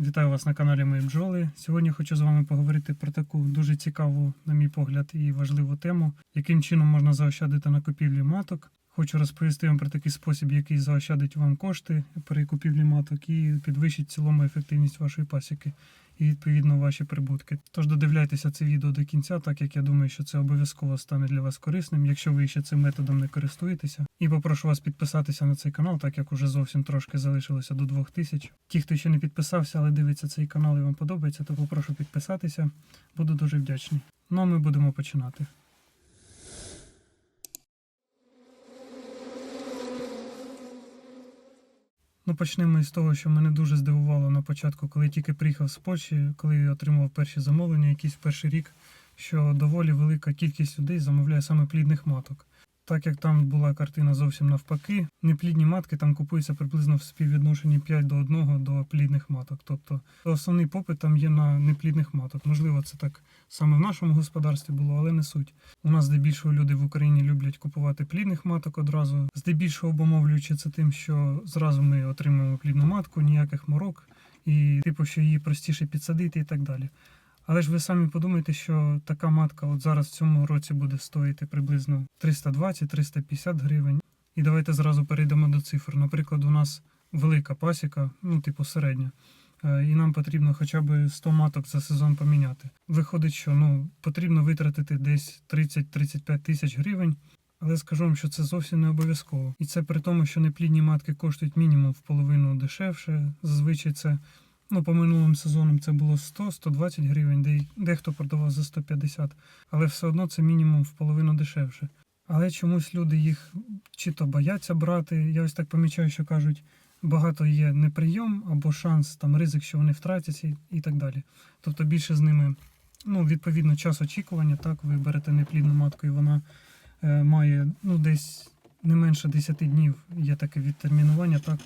Вітаю вас на каналі Мої бджоли. Сьогодні хочу з вами поговорити про таку дуже цікаву, на мій погляд, і важливу тему, яким чином можна заощадити на купівлі маток. Хочу розповісти вам про такий спосіб, який заощадить вам кошти при купівлі маток і підвищить цілому ефективність вашої пасіки і відповідно ваші прибутки. Тож додивляйтеся це відео до кінця, так як я думаю, що це обов'язково стане для вас корисним, якщо ви ще цим методом не користуєтеся. І попрошу вас підписатися на цей канал, так як уже зовсім трошки залишилося до 2000. Ті, хто ще не підписався, але дивиться цей канал і вам подобається, то попрошу підписатися. Буду дуже вдячний. Ну а ми будемо починати. Ну, почнемо із того, що мене дуже здивувало на початку, коли тільки приїхав з Польщі, коли я отримав перші замовлення, якийсь перший рік, що доволі велика кількість людей замовляє саме плідних маток. Так як там була картина зовсім навпаки, неплідні матки там купуються приблизно в співвідношенні 5 до 1 до плідних маток. Тобто основний попит там є на неплідних маток. Можливо, це так саме в нашому господарстві було, але не суть. У нас здебільшого люди в Україні люблять купувати плідних маток одразу, здебільшого обумовлюючи це тим, що зразу ми отримуємо плідну матку, ніяких морок, і типу, що її простіше підсадити і так далі. Але ж ви самі подумайте, що така матка от зараз в цьому році буде стоїти приблизно 320-350 гривень. І давайте зразу перейдемо до цифр. Наприклад, у нас велика пасіка, ну, типу середня, е, і нам потрібно хоча б 100 маток за сезон поміняти. Виходить, що ну, потрібно витратити десь 30-35 тисяч гривень. Але скажу вам, що це зовсім не обов'язково. І це при тому, що неплідні матки коштують мінімум в половину дешевше. Зазвичай це Ну, по минулим сезонам це було 100-120 гривень, де дехто продавав за 150, але все одно це мінімум в половину дешевше. Але чомусь люди їх чи то бояться брати. Я ось так помічаю, що кажуть, багато є неприйом або шанс, там ризик, що вони втратяться і, так далі. Тобто більше з ними, ну, відповідно, час очікування, так, ви берете неплідну матку, і вона е, має ну, десь не менше 10 днів є таке відтермінування, так.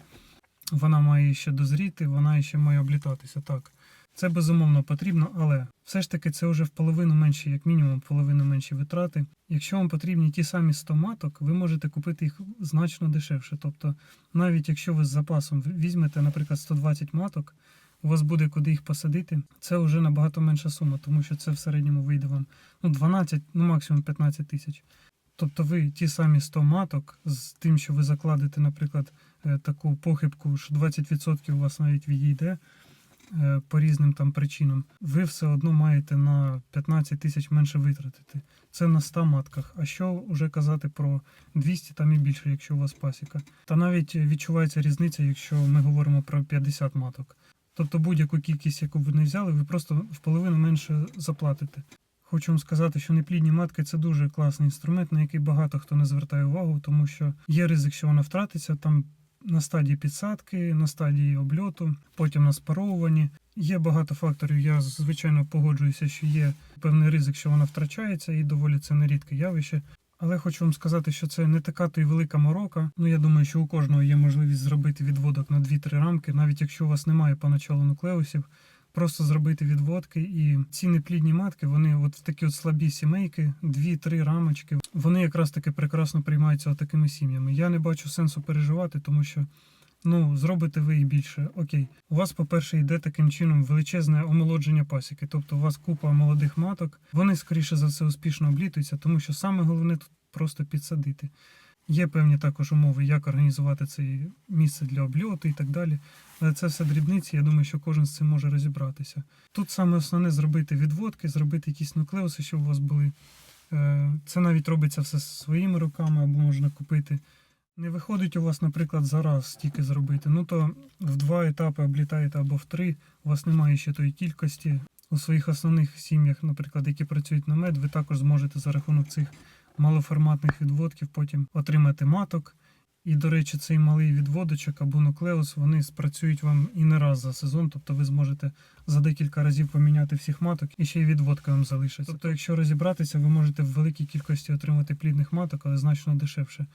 Вона має ще дозріти, вона ще має облітатися. Так, це безумовно потрібно, але все ж таки це вже в половину менші, як мінімум, в половину менші витрати. Якщо вам потрібні ті самі 100 маток, ви можете купити їх значно дешевше. Тобто, навіть якщо ви з запасом візьмете, наприклад, 120 маток, у вас буде куди їх посадити, це вже набагато менша сума, тому що це в середньому вийде вам ну, 12, ну максимум 15 тисяч. Тобто ви ті самі 100 маток з тим, що ви закладете, наприклад, е, таку похибку, що 20% у вас навіть відійде е, по різним там причинам, ви все одно маєте на 15 тисяч менше витратити. Це на 100 матках. А що вже казати про 200 там і більше, якщо у вас пасіка. Та навіть відчувається різниця, якщо ми говоримо про 50 маток. Тобто будь-яку кількість, яку ви не взяли, ви просто в половину менше заплатите. Хочу вам сказати, що неплідні матки це дуже класний інструмент, на який багато хто не звертає увагу, тому що є ризик, що вона втратиться там на стадії підсадки, на стадії обльоту, потім на спаровуванні. Є багато факторів. Я звичайно погоджуюся, що є певний ризик, що вона втрачається, і доволі це нерідке явище. Але хочу вам сказати, що це не така то й велика морока. Ну я думаю, що у кожного є можливість зробити відводок на 2-3 рамки, навіть якщо у вас немає поначалу нуклеусів просто зробити відводки. І ці неплідні матки, вони от в такі от слабі сімейки, дві-три рамочки, вони якраз таки прекрасно приймаються такими сім'ями. Я не бачу сенсу переживати, тому що. Ну, зробите ви їх більше. Окей. У вас, по-перше, йде таким чином величезне омолодження пасіки. Тобто у вас купа молодих маток, вони, скоріше за все, успішно облітуються, тому що саме головне тут просто підсадити. Є певні також умови, як організувати це місце для обльоту і так далі. Але це все дрібниці, я думаю, що кожен з цим може розібратися. Тут саме основне зробити відводки, зробити якісь нуклеуси, щоб у вас були. Е, це навіть робиться все своїми руками або можна купити. Не виходить у вас, наприклад, зараз стільки зробити. Ну то в два етапи облітаєте або в три, у вас немає ще тої кількості. У своїх основних сім'ях, наприклад, які працюють на мед, ви також зможете за рахунок цих малоформатних відводків потім отримати маток. І, до речі, цей малий відводочок або нуклеус, вони спрацюють вам і не раз за сезон, тобто ви зможете за декілька разів поміняти всіх маток і ще й відводка вам залишиться. Тобто, якщо розібратися, ви можете в великій кількості отримати плідних маток, але значно дешевше.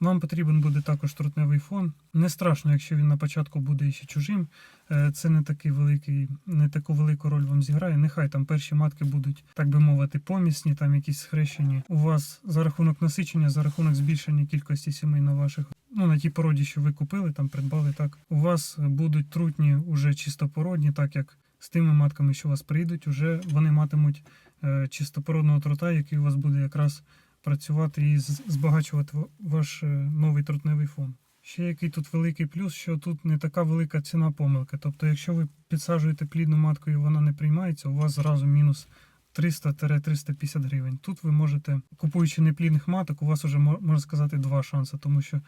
Вам потрібен буде також трутневий фон. Не страшно, якщо він на початку буде ще чужим. Е, це не такий великий, не таку велику роль вам зіграє. Нехай там перші матки будуть, так би мовити, помісні, там якісь схрещені. У вас за рахунок насичення, за рахунок збільшення кількості сімей на ваших ну, на тій породі, що ви купили, там придбали, так, у вас будуть трутні уже чистопородні, так як з тими матками, що у вас прийдуть, уже вони матимуть е, чистопородного трута, який у вас буде якраз працювати і збагачувати ваш е, новий трутневий фон. Ще який тут великий плюс, що тут не така велика ціна помилки. Тобто, якщо ви підсаджуєте плідну матку і вона не приймається, у вас зразу мінус 300-350 гривень. Тут ви можете, купуючи неплідних маток, у вас вже можна сказати два шанси, тому що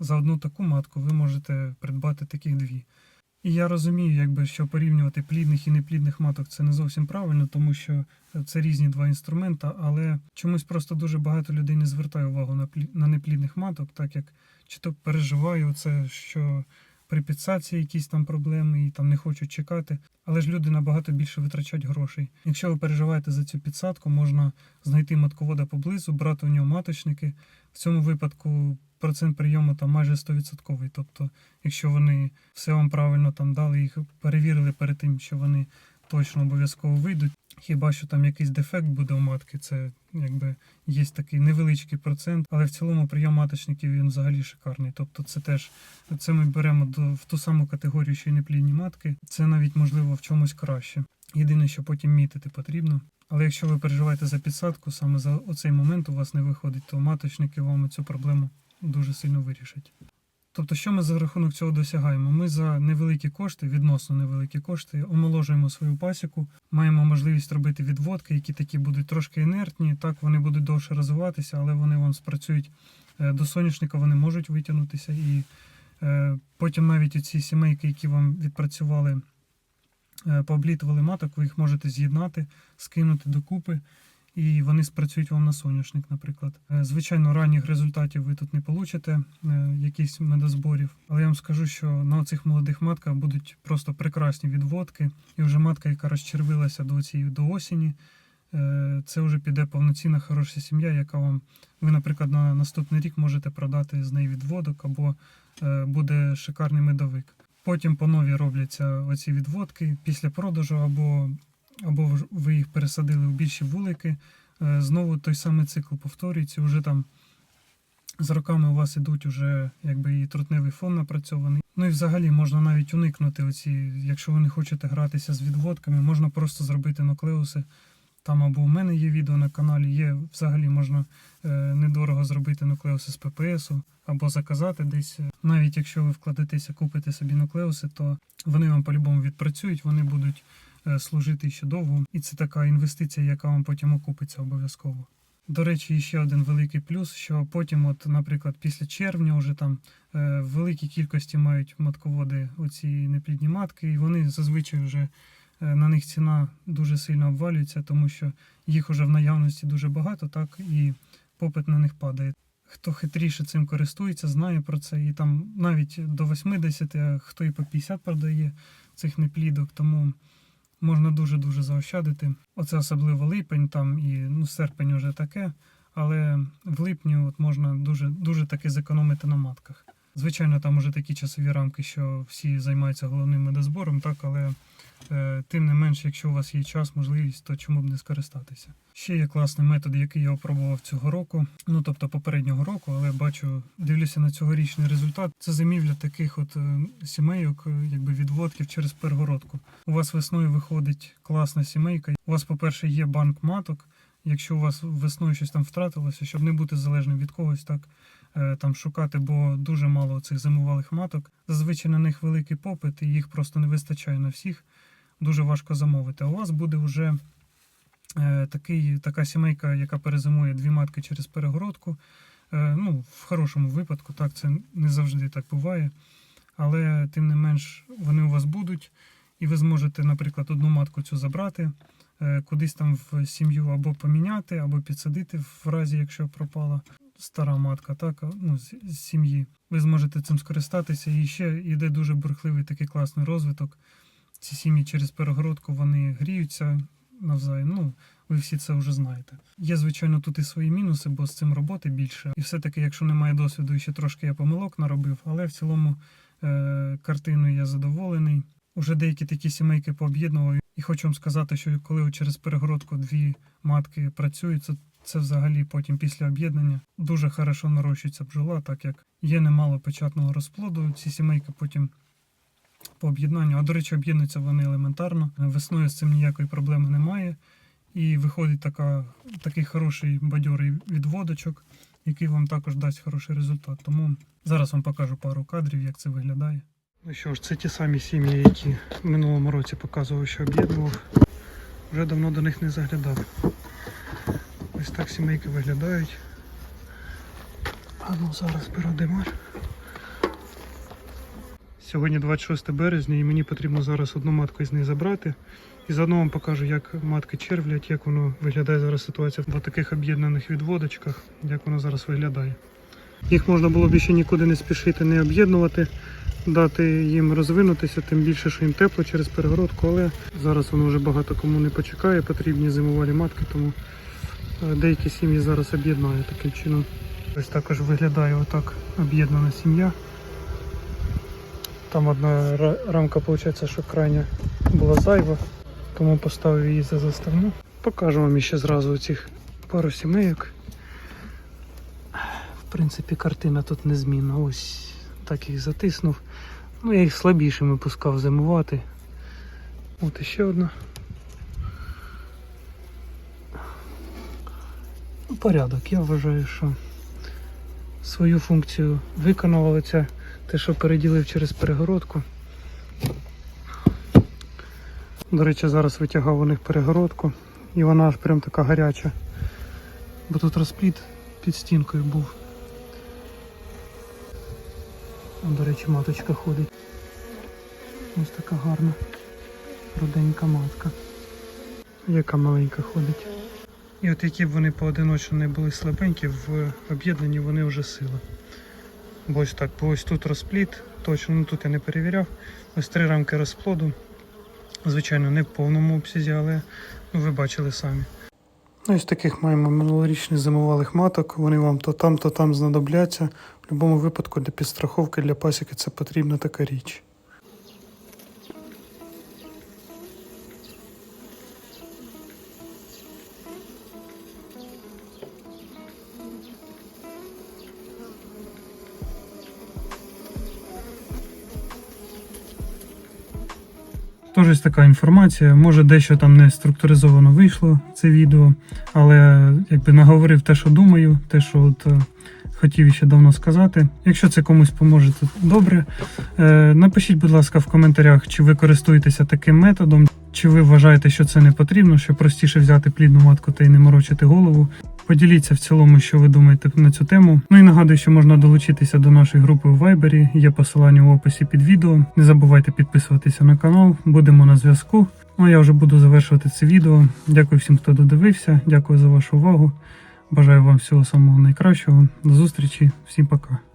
за одну таку матку ви можете придбати таких дві. І я розумію, якби що порівнювати плідних і неплідних маток це не зовсім правильно, тому що це різні два інструмента, але чомусь просто дуже багато людей не звертає увагу на плі- на неплідних маток, так як чи то переживаю це, що при підсадці якісь там проблеми і там не хочуть чекати. Але ж люди набагато більше витрачають грошей. Якщо ви переживаєте за цю підсадку, можна знайти матковода поблизу, брати у нього маточники. В цьому випадку процент прийому там майже 100%. Тобто, якщо вони все вам правильно там дали, їх перевірили перед тим, що вони точно обов'язково вийдуть. Хіба що там якийсь дефект буде у матки, це якби є такий невеличкий процент, але в цілому прийом маточників він взагалі шикарний. Тобто, це теж це ми беремо до в ту саму категорію, що й неплідні матки. Це навіть можливо в чомусь краще. Єдине, що потім мітити потрібно. Але якщо ви переживаєте за підсадку, саме за оцей момент у вас не виходить, то маточники вам цю проблему дуже сильно вирішать. Тобто, що ми за рахунок цього досягаємо? Ми за невеликі кошти, відносно невеликі кошти, омоложуємо свою пасіку, маємо можливість робити відводки, які такі будуть трошки інертні. Так, вони будуть довше розвиватися, але вони вам спрацюють е, до соняшника, вони можуть витягнутися. І е, потім навіть оці сімейки, які вам відпрацювали, е, пооблітували маток, ви їх можете з'єднати, скинути докупи і вони спрацюють вам на соняшник, наприклад. Е, Звичайно, ранніх результатів ви тут не получите, е, якихось медозборів, але я вам скажу, що на цих молодих матках будуть просто прекрасні відводки, і вже матка, яка розчервилася до цієї до осені. е, Це вже піде повноцінна хороша сім'я, яка вам ви, наприклад, на наступний рік можете продати з неї відводок, або буде шикарний медовик. Потім по нові робляться оці відводки після продажу, або або ви їх пересадили в більші вулики. е, Знову той самий цикл повторюється. Уже там з роками у вас ідуть уже якби і трутневий фон напрацьований. Ну і взагалі можна навіть уникнути оці, якщо ви не хочете гратися з відводками, можна просто зробити нуклеуси. Там або у мене є відео на каналі, є взагалі можна е, недорого зробити нуклеуси з ППСу, або заказати десь. Навіть якщо ви вкладетеся, купите собі нуклеуси, то вони вам по-любому відпрацюють, вони будуть служити ще довго. І це така інвестиція, яка вам потім окупиться обов'язково. До речі, ще один великий плюс, що потім, от, наприклад, після червня, вже там е, в великій кількості мають матководи оці неплідні матки, і вони зазвичай вже е, на них ціна дуже сильно обвалюється, тому що їх уже в наявності дуже багато, так і попит на них падає. Хто хитріше цим користується, знає про це, і там навіть до 80, а хто і по 50 продає цих неплідок, тому можна дуже-дуже заощадити. Оце особливо липень, там і ну, серпень вже таке. Але в липні от можна дуже, дуже таки зекономити на матках. Звичайно, там уже такі часові рамки, що всі займаються головним медозбором, так, але тим не менш, якщо у вас є час, можливість, то чому б не скористатися. Ще є класний метод, який я опробував цього року, ну тобто попереднього року, але бачу, дивлюся на цьогорічний результат. Це зимівля таких от е, сімейок, е, якби відводків через перегородку. У вас весною виходить класна сімейка. У вас, по-перше, є банк маток. Якщо у вас весною щось там втратилося, щоб не бути залежним від когось, так е, там шукати, бо дуже мало цих зимувалих маток. Зазвичай на них великий попит, і їх просто не вистачає на всіх. Дуже важко замовити. А у вас буде вже е, такий, така сімейка, яка перезимує дві матки через перегородку. Е, ну, в хорошому випадку, так, це не завжди так буває. Але тим не менш вони у вас будуть, і ви зможете, наприклад, одну матку цю забрати, е, кудись там в сім'ю або поміняти, або підсадити в разі, якщо пропала стара матка, так, ну, з, сім'ї. Ви зможете цим скористатися. І ще йде дуже бурхливий такий класний розвиток. Ці сім'ї через перегородку вони гріються навзаєм. Ну, ви всі це вже знаєте. Є, звичайно, тут і свої мінуси, бо з цим роботи більше. І все-таки, якщо немає досвіду, ще трошки я помилок наробив, але в цілому е- картиною я задоволений. Уже деякі такі сімейки пооб'єднував. І хочу вам сказати, що коли через перегородку дві матки працюють, це Це взагалі потім після об'єднання дуже хорошо нарощується бджола, так як є немало печатного розплоду. Ці сімейки потім по об'єднанню. А до речі, об'єднуються вони елементарно. Весною з цим ніякої проблеми немає. І виходить така, такий хороший бадьорий відводочок, який вам також дасть хороший результат. Тому зараз вам покажу пару кадрів, як це виглядає. Ну що ж, це ті самі сім'ї, які в минулому році показував, що об'єднував. Вже давно до них не заглядав. Ось так сімейки виглядають. А ну зараз беру димар. Сьогодні 26 березня і мені потрібно зараз одну матку із неї забрати. І заодно вам покажу, як матки червлять, як воно виглядає зараз ситуація в таких об'єднаних відводочках, як воно зараз виглядає. Їх можна було б ще нікуди не спішити, не об'єднувати, дати їм розвинутися, тим більше, що їм тепло через перегородку, але зараз воно вже багато кому не почекає, потрібні зимувалі матки, тому е, деякі сім'ї зараз об'єднаю таким чином. Ось також виглядає отак об'єднана сім'я. Там одна рамка, виходить, що крайня була зайва, тому поставив її за заставну. Покажу вам ще зразу цих пару сімейок. В принципі, картина тут незмінна. Ось так їх затиснув. Ну, я їх слабішими пускав зимувати. От іще одна. Ну, порядок. Я вважаю, що свою функцію виконав, але це те, що переділив через перегородку. До речі, зараз витягав у них перегородку і вона аж прям така гаряча. Бо тут розпліт під стінкою був. До речі, маточка ходить. Ось така гарна, руденька матка. Яка маленька ходить. І от які б вони поодиночно не були слабенькі, в об'єднанні вони вже сила. Бо ось так, ось тут розпліт, точно ну тут я не перевіряв. Ось три рамки розплоду. Звичайно, не в повному обсязі, але ну, ви бачили самі. Ось таких маємо минулорічних зимувалих маток. Вони вам то там, то там знадобляться. В будь-якому випадку для підстраховки для пасіки це потрібна така річ. Тож така інформація. Може дещо там не структуризовано вийшло це відео, але якби наговорив те, що думаю, те, що от е, хотів ще давно сказати. Якщо це комусь поможе, то добре. Е, напишіть, будь ласка, в коментарях, чи ви користуєтеся таким методом, чи ви вважаєте, що це не потрібно, що простіше взяти плідну матку та й не морочити голову. Поділіться в цілому, що ви думаєте на цю тему. Ну і нагадую, що можна долучитися до нашої групи у Вайбері. Є посилання у описі під відео. Не забувайте підписуватися на канал. Будемо на зв'язку. Ну а я вже буду завершувати це відео. Дякую всім, хто додивився. Дякую за вашу увагу. Бажаю вам всього самого найкращого. До зустрічі. Всім пока.